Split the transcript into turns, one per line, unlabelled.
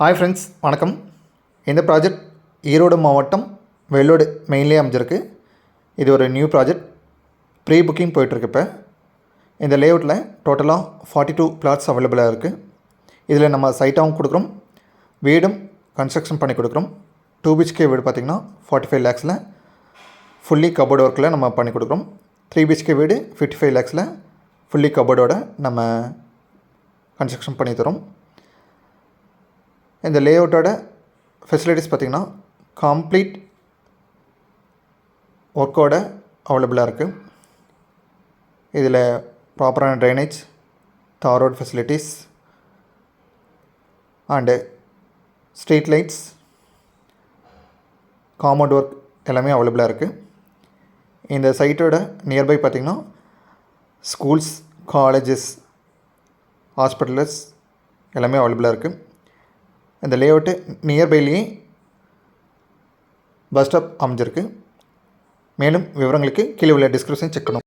Hi friends வணக்கம். இந்த project Erode மாவட்டம் வெள்ளோடு மெயின்லேயே அமைஞ்சிருக்கு. இது ஒரு நியூ ப்ராஜெக்ட் ப்ரீ புக்கிங் போயிட்டுருக்கு இப்போ. இந்த லேஅவுட்டில் டோட்டலாக ஃபார்ட்டி டூ பிளாட்ஸ் அவைலபிளாக இருக்குது இதில் நம்ம சைட்டாகவும் கொடுக்குறோம். வீடும் கன்ஸ்ட்ரக்ஷன் பண்ணி கொடுக்குறோம். டூ பிஹெச்கே வீடு பார்த்திங்கன்னா ஃபார்ட்டி ஃபைவ் லேக்ஸில் ஃபுல்லி கபோர்டு ஒர்க்கில் நம்ம பண்ணி கொடுக்குறோம். த்ரீ பிஹெச்கே வீடு ஃபிஃப்டி ஃபைவ் லேக்ஸில் ஃபுல்லி கபோர்டோட நம்ம கன்ஸ்ட்ரக்ஷன் பண்ணி தரோம் இந்த லேஅவுட்டோட ஃபெசிலிட்டிஸ் பார்த்திங்கன்னா கம்ப்ளீட் ஒர்க்கோட அவைலபிளாக இருக்குது இதில் ப்ராப்பரான drainage tar road facilities and street lights compound work எல்லாமே அவைலபிளாக இருக்குது இந்த சைட்டோட நியர்பை பார்த்திங்கன்னா ஸ்கூல்ஸ் காலேஜஸ் ஹாஸ்பிட்டல்ஸ் எல்லாமே அவைலபிளாக இருக்குது இந்த லேஅவுட்டு நியர்பைலேயே பஸ் ஸ்டாப் அமைஞ்சிருக்கு. மேலும் விவரங்களுக்கு கீழே உள்ள டிஸ்கிரிப்ஷன் செக் பண்ணும்